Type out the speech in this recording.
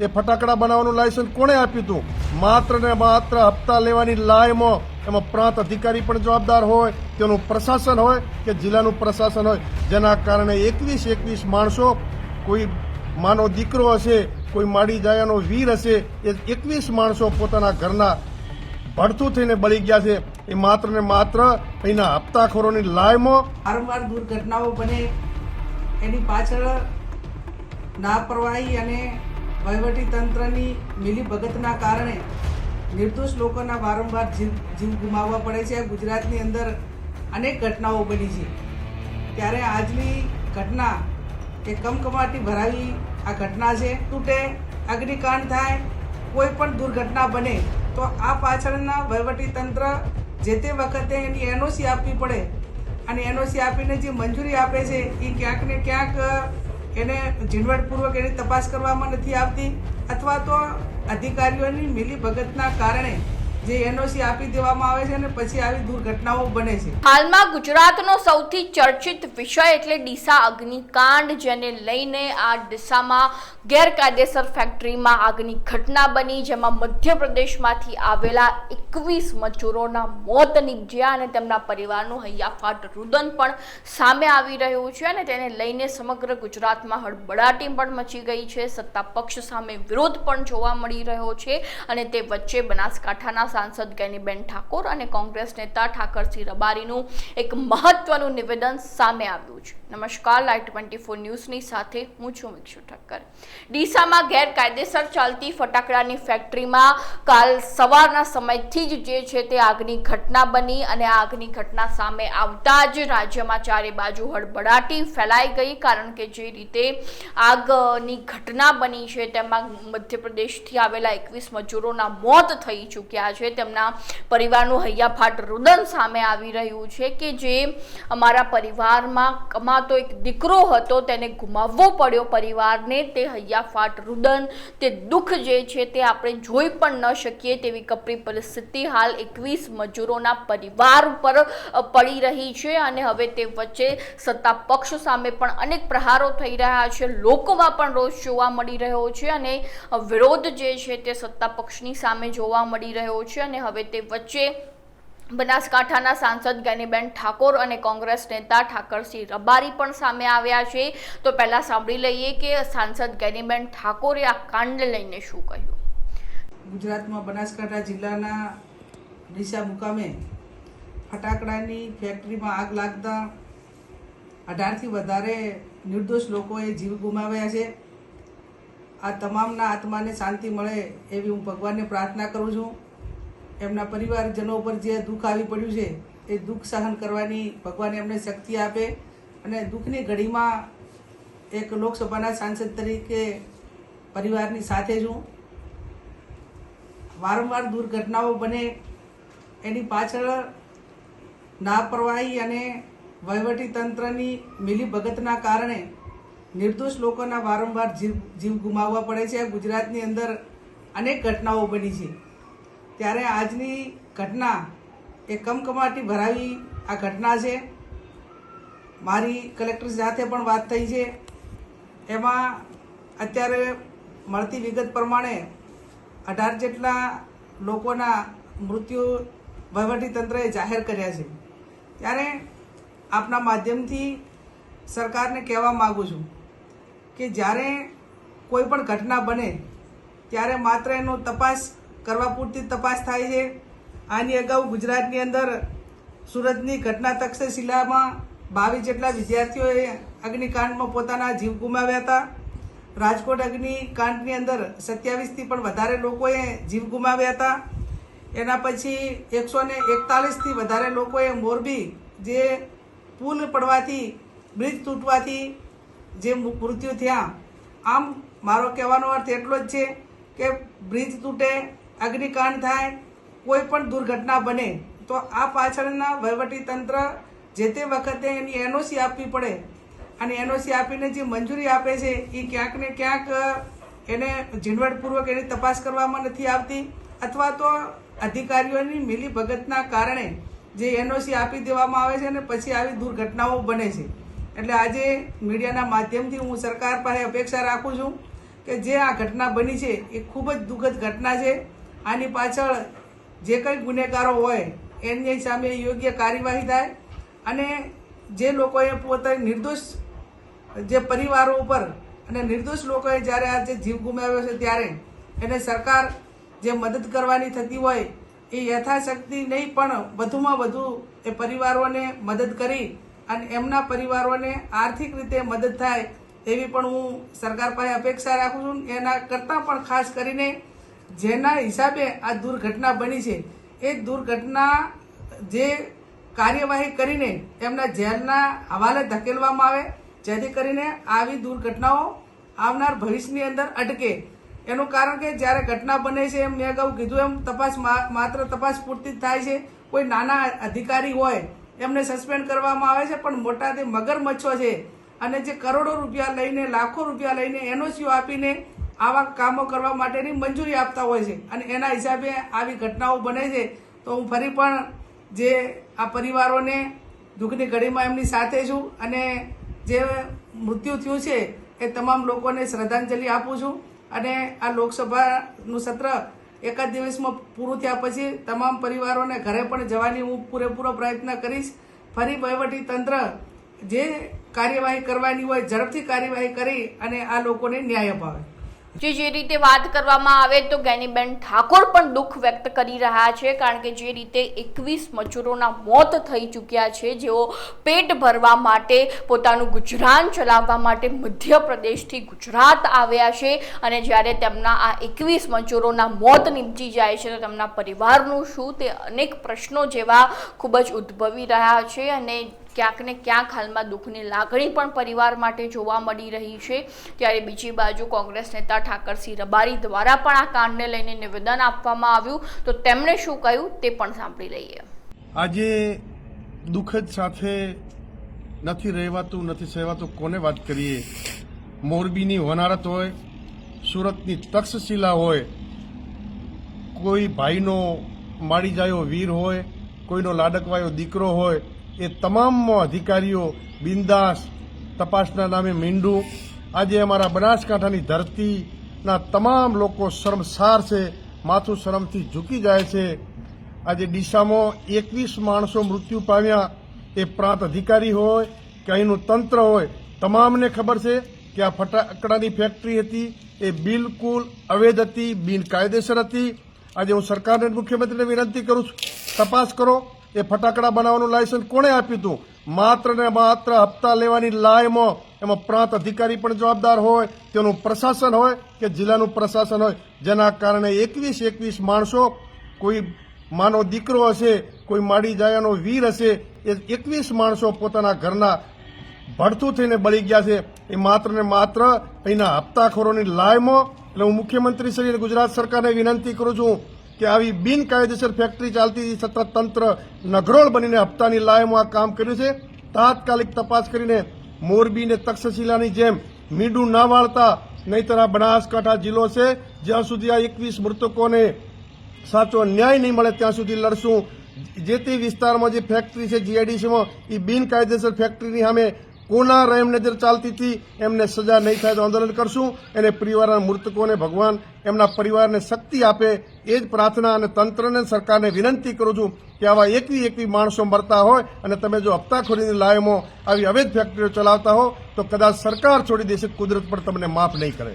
એ ફટાકડા બનાવવાનું લાયસન્સ કોણે આપ્યું હતું? માત્ર ને માત્ર હપ્તા લેવાની લાયમાં. એમાં પ્રાંત અધિકારી પણ જવાબદાર હોય, તેનું પ્રશાસન હોય કે જિલ્લાનું પ્રશાસન હોય. જેના કારણે એકવીસ એકવીસ માણસો, કોઈ માનો દીકરો હશે, કોઈ માડી જાયાનો વીર હશે, એ એકવીસ માણસો પોતાના ઘરના ભડથું થઈને બળી ગયા છે. એ માત્ર ને માત્ર અહીંના હપ્તાખોરોની લાયમાં. વારંવાર દુર્ઘટનાઓ બને, એની પાછળ લાપરવાહી અને વહીવટી તંત્રની મિલીભગતના કારણે નિર્દોષ લોકોના વારંવાર જીવ જીવ ગુમાવવા પડે છે. ગુજરાતની અંદર અનેક ઘટનાઓ બની છે. ત્યારે આજની ઘટના એ કમકમાટી ભરાવી આ ઘટના છે. તૂટે, અગ્નિકાંડ થાય, કોઈ પણ દુર્ઘટના બને, તો આ પાછળના વહીવટી તંત્ર જે તે વખતે એની એનઓસી આપવી પડે. અને એનઓસી આપીને જે મંજૂરી આપે છે, એ ક્યાંક ને ક્યાંક એને ઝીણવટપૂર્વક એની તપાસ કરવામાં નથી આવતી અથવા તો અધિકારીઓની મિલીભગતના કારણે જે એનઓસી આપી દેવામાં આવે છે અને પછી આવી દુર્ઘટનાઓ બને છે. હાલમાં ગુજરાતનો સૌથી ચર્ચિત વિષય એટલે ડીસા અગ્નિકાંડ, જેને લઈને આ ડીસામાં ગેરકાયદેસર ફેક્ટરીમાં આગની ઘટના બની, જેમાં મધ્યપ્રદેશમાંથી આવેલા એકવીસ મજૂરોના મોત નીપજ્યા અને તેમના પરિવારનું હૈયાફાટ રુદન પણ સામે આવી રહ્યું છે અને તેને લઈને સમગ્ર ગુજરાતમાં હળબડાટી પણ મચી ગઈ છે. સત્તા પક્ષ સામે વિરોધ પણ જોવા મળી રહ્યો છે અને તે વચ્ચે બનાસકાંઠાના સાંસદ ગેનીબેન ઠાકોર અને કોંગ્રેસ નેતા ઠાકરસિંહ રબારીનું એક મહત્વનું નિવેદન સામે આવ્યું છે. નમસ્કાર લાઈવ ટ્વેન્ટી ફોર ન્યૂઝની સાથે હું છું મિક્ષુ ઠક્કર. ડીસામાં ગેરકાયદેસર ચાલતી ફટાકડાની ફેક્ટરીમાં કાલ સવારના સમયથી જ જે છે તે આગની ઘટના બની અને આગની ઘટના સામે આવતા જ રાજ્યમાં ચારે બાજુ હડબડાટી ફેલાઈ ગઈ, કારણ કે જે રીતે આગની ઘટના બની છે, તેમાં મધ્યપ્રદેશથી આવેલા એકવીસ મજૂરોના મોત થઈ ચૂક્યા છે, તેમના પરિવારનું હૈયાફાટ રુદન સામે આવી રહ્યું છે કે જે અમારા પરિવારમાં કમાતો એક દીકરો હતો, તેને ગુમાવવો પડ્યો પરિવારને, તે હૈયાફાટ રુદન, તે દુઃખ જે છે તે આપણે જોઈ પણ ન શકીએ તેવી કપરી પરિસ્થિતિ હાલ એકવીસ મજૂરોના પરિવાર ઉપર પડી રહી છે અને હવે તે વચ્ચે સત્તા પક્ષ સામે પણ અનેક પ્રહારો થઈ રહ્યા છે, લોકોમાં પણ રોષ જોવા મળી રહ્યો છે અને વિરોધ જે છે તે સત્તા પક્ષની સામે જોવા મળી રહ્યો છે અને હવે તે વચ્ચે બનાસકાંઠાના સાંસદ ગેનીબેન ઠાકોર અને કોંગ્રેસ નેતા ઠાકરસિંહ રબારી પણ સામે આવ્યા છે. તો પહેલા સાંભળી લઈએ કે સાંસદ ગેનીબેન ઠાકોરે આ કાંડ લઈને શું કહ્યું? ગુજરાતમાં બનાસકાંઠા જિલ્લાના ડીસા મુકામે ફટાકડાની ફેક્ટરીમાં આગ લાગતા અઢારથી વધારે નિર્દોષ લોકોએ જીવ ગુમાવ્યા છે. આ તમામના આત્માને શાંતિ મળે એવી હું ભગવાનને પ્રાર્થના કરું છું. એમના પરિવારજનો પર જે દુઃખ આવી પડ્યું છે, એ દુઃખ સહન કરવાની ભગવાન એમને શક્તિ આપે અને દુઃખની ઘડીમાં એક લોકસભાના સાંસદ તરીકે પરિવારની સાથે છું વારંવાર દુર્ઘટનાઓ બને, એની પાછળ લાપરવાહી અને વહીવટી તંત્રની મિલીભગતના કારણે નિર્દોષ લોકોના વારંવાર જીવ જીવ ગુમાવવા પડે છે. ગુજરાતની અંદર અનેક ઘટનાઓ બની છે. ત્યારે આજની ઘટના એ કમકમાટી ભરાવી આ ઘટના છે. મારી કલેક્ટર સાથે પણ વાત થઈ છે. એમાં અત્યારે મળતી વિગત પ્રમાણે અઢાર જેટલા લોકોના મૃત્યુ વહીવટીતંત્રએ જાહેર કર્યા છે. ત્યારે આપના માધ્યમથી સરકારને કહેવા માગું છું કે જ્યારે કોઈ પણ ઘટના બને, ત્યારે માત્ર એનો તપાસ કરવા પૂરતી તપાસ થાય છે. આની અગાઉ ગુજરાતની અંદર સુરતની ઘટના તક્ષશિલામાં બાવીસ જેટલા વિદ્યાર્થીઓએ અગ્નિકાંડમાં પોતાના જીવ ગુમાવ્યા હતા. રાજકોટ અગ્નિકાંડની અંદર સત્યાવીસથી પણ વધારે લોકોએ જીવ ગુમાવ્યા હતા. એના પછી એકસો ને એકતાલીસથી વધારે લોકોએ મોરબી જે પુલ પડવાથી, બ્રિજ તૂટવાથી જે મૃત્યુ થયા. આમ મારો કહેવાનો અર્થ એટલો જ છે કે બ્રિજ તૂટે અગ્નિકાંડ થાય, કોઈ પણ દુર્ઘટના બને, તો આ પાછળના વહીવટી તંત્ર જે તે વખતે એની એનઓસી આપવી પડે. અને એનઓસી આપીને જે મંજૂરી આપે છે એ ક્યાંક ને ક્યાંક એને ઝીણવટપૂર્વક એની તપાસ કરવામાં નથી આવતી, અથવા તો અધિકારીઓની મિલીભગતના કારણે જે એનઓસી આપી દેવામાં આવે છે અને પછી આવી દુર્ઘટનાઓ બને છે. એટલે આજે મીડિયાના માધ્યમથી હું સરકાર પાસે અપેક્ષા રાખું છું કે જે આ ઘટના બની છે, એ ખૂબ જ દુઃખદ ઘટના છે. આની પાછળ જે કંઈ ગુનેગારો હોય, એની સામે યોગ્ય કાર્યવાહી થાય અને જે લોકોએ પોતે નિર્દોષ, જે પરિવારો ઉપર અને નિર્દોષ લોકોએ જ્યારે આ જે જીવ ગુમાવ્યો છે ત્યારે એને સરકાર જે મદદ કરવાની થતી હોય, એ યથાશક્તિ નહીં, પણ વધુમાં વધુ એ પરિવારોને મદદ કરી અને એમના પરિવારોને આર્થિક રીતે મદદ થાય એવી પણ હું સરકાર પાસે અપેક્ષા રાખું છું. એના કરતાં પણ ખાસ કરીને જેના હિસાબે આ દુર્ઘટના બની છે, એ દુર્ઘટના જે કાર્યવાહી કરીને એમના જેલના હવાલે ધકેલવામાં આવે, જેથી કરીને આવી દુર્ઘટનાઓ આવનાર ભવિષ્યની અંદર અટકે. એનું કારણ કે જ્યારે ઘટના બને છે એમ મેં અગાઉ કીધું, એમ તપાસ માત્ર તપાસ પૂરતી થાય છે. કોઈ નાના અધિકારી હોય, એમને સસ્પેન્ડ કરવામાં આવે છે, પણ મોટા તે મગરમચ્છો છે. અને જે કરોડો રૂપિયા લઈને, લાખો રૂપિયા લઈને એનઓસીઓ આપીને આવા કામો કરવા માટેની મંજૂરી આપતા હોય છે. અને એના હિસાબે આવી ઘટનાઓ બને છે. તો હું ફરી પણ જે આ પરિવારોને દુઃખની ઘડીમાં એમની સાથે છું અને જે મૃત્યુ થયું છે એ તમામ લોકોને શ્રદ્ધાંજલિ આપું છું. અને આ લોકસભાનું સત્ર એકાદ દિવસમાં પૂરું થયા પછી તમામ પરિવારોને ઘરે પણ જવાની હું પૂરેપૂરો પ્રયત્ન કરીશ. ફરી વહીવટી તંત્ર જે કાર્યવાહી કરવાની હોય, ઝડપથી કાર્યવાહી કરી અને આ લોકોને ન્યાય અપાવે. જે જે રીતે વાત કરવામાં આવે તો ગેનીબેન ઠાકોર પણ દુઃખ વ્યક્ત કરી રહ્યા છે, કારણ કે જે રીતે એકવીસ મજૂરોના મોત થઈ ચૂક્યા છે, જેઓ પેટ ભરવા માટે પોતાનું ગુજરાન ચલાવવા માટે મધ્યપ્રદેશથી ગુજરાત આવ્યા છે અને જ્યારે તેમના આ એકવીસ મજૂરોના મોત નીપજી જાય છે, તો તેમના પરિવારનું શું? તે અનેક પ્રશ્નો જેવા ખૂબ જ ઉદ્ભવી રહ્યા છે અને ક્યાંક ને ક્યાંક હાલમાં દુઃખની લાગણી પણ પરિવાર માટે જોવા મળી રહી છે. ત્યારે બીજી બાજુ કોંગ્રેસ નેતા ઠાકરસિંહ રબારી દ્વારા પણ આ કાંડને લઈને નિવેદન આપવામાં આવ્યું. તો તેમણે શું કહ્યું તે પણ સાંભળી લઈએ. આજે દુઃખદ સાથે નથી રહેવાતું, નથી સહેવાતું, કોને વાત કરીએ? મોરબીની હોનારત હોય, સુરતની તક્ષશિલા હોય, કોઈ ભાઈનો માડી જાયો વીર હોય, કોઈનો લાડકવાયો દીકરો હોય એ તમામ અધિકારીઓ બિંદાસ તપાસના નામે મીંડું. આજે અમારા બનાસકાંઠાની ધરતીના તમામ લોકો શરમસાર છે, માથું શરમથી ઝૂકી જાય છે. આજે ડીસામાં એકવીસ માણસો મૃત્યુ પામ્યા. એ પ્રાંત અધિકારી હોય કે અહીંનું તંત્ર હોય, તમામને ખબર છે કે આ ફટાકડાની ફેક્ટરી હતી. એ બિલકુલ અવૈધ હતી, બિનકાયદેસર હતી. આજે હું સરકારને મુખ્યમંત્રીને વિનંતી કરું છું, તપાસ કરો. એ ફટાકડા બનાવવાનું લાયસન્સ કોણે આપ્યું હતું? માત્ર ને માત્ર હપ્તા લેવાની લાયમાં એમાં પ્રાંત અધિકારી પણ જવાબદાર હોય, તેનું પ્રશાસન હોય કે જિલ્લાનું પ્રશાસન હોય. જેના કારણે એકવીસ એકવીસ માણસો, કોઈ માનો દીકરો હશે, કોઈ માડી જાયાનો વીર હશે, એ એકવીસ માણસો પોતાના ઘરના ભડથું થઈને બળી ગયા છે. એ માત્ર ને માત્ર અહીંના હપ્તાખોરોની લાયમાં, એટલે હું મુખ્યમંત્રી શ્રી ગુજરાત સરકારને વિનંતી કરું છું કે આવી બિનકાયદેસર ફેક્ટરી ચાલતી સતત તંત્ર નગરોળ બનીને હપ્તાની લાયમાં કામ કર્યું છે. તાત્કાલિક તપાસ કરીને મોરબી ને તક્ષશિલાની જેમ મીડું ના વાળતા નહીતર આ બનાસકાંઠા જિલ્લો છે. જ્યાં સુધી આ એકવીસ મૃતકોને સાચો ન્યાય નહીં મળે ત્યાં સુધી લડશું. જે તે વિસ્તારમાં જે ફેક્ટરી છે જીઆઈડીસીમાં એ બિનકાયદેસર ફેક્ટરીની સામે કોના રહેમ નજર ચાલતી હતી, એમને સજા નહીં થાય તો આંદોલન કરશું. અને પરિવારના મૃતકોને ભગવાન એમના પરિવારને શક્તિ આપે, એ જ પ્રાર્થના અને તંત્રને સરકારને વિનંતી કરું છું કે આવા એકવી એકવી માણસો મરતા હોય અને તમે જો હપ્તાખોરીની લાયમો આવી અવૈધ ફેક્ટરીઓ ચલાવતા હો, તો કદાચ સરકાર છોડી દેશે, કુદરત પણ તમને માફ નહીં કરે.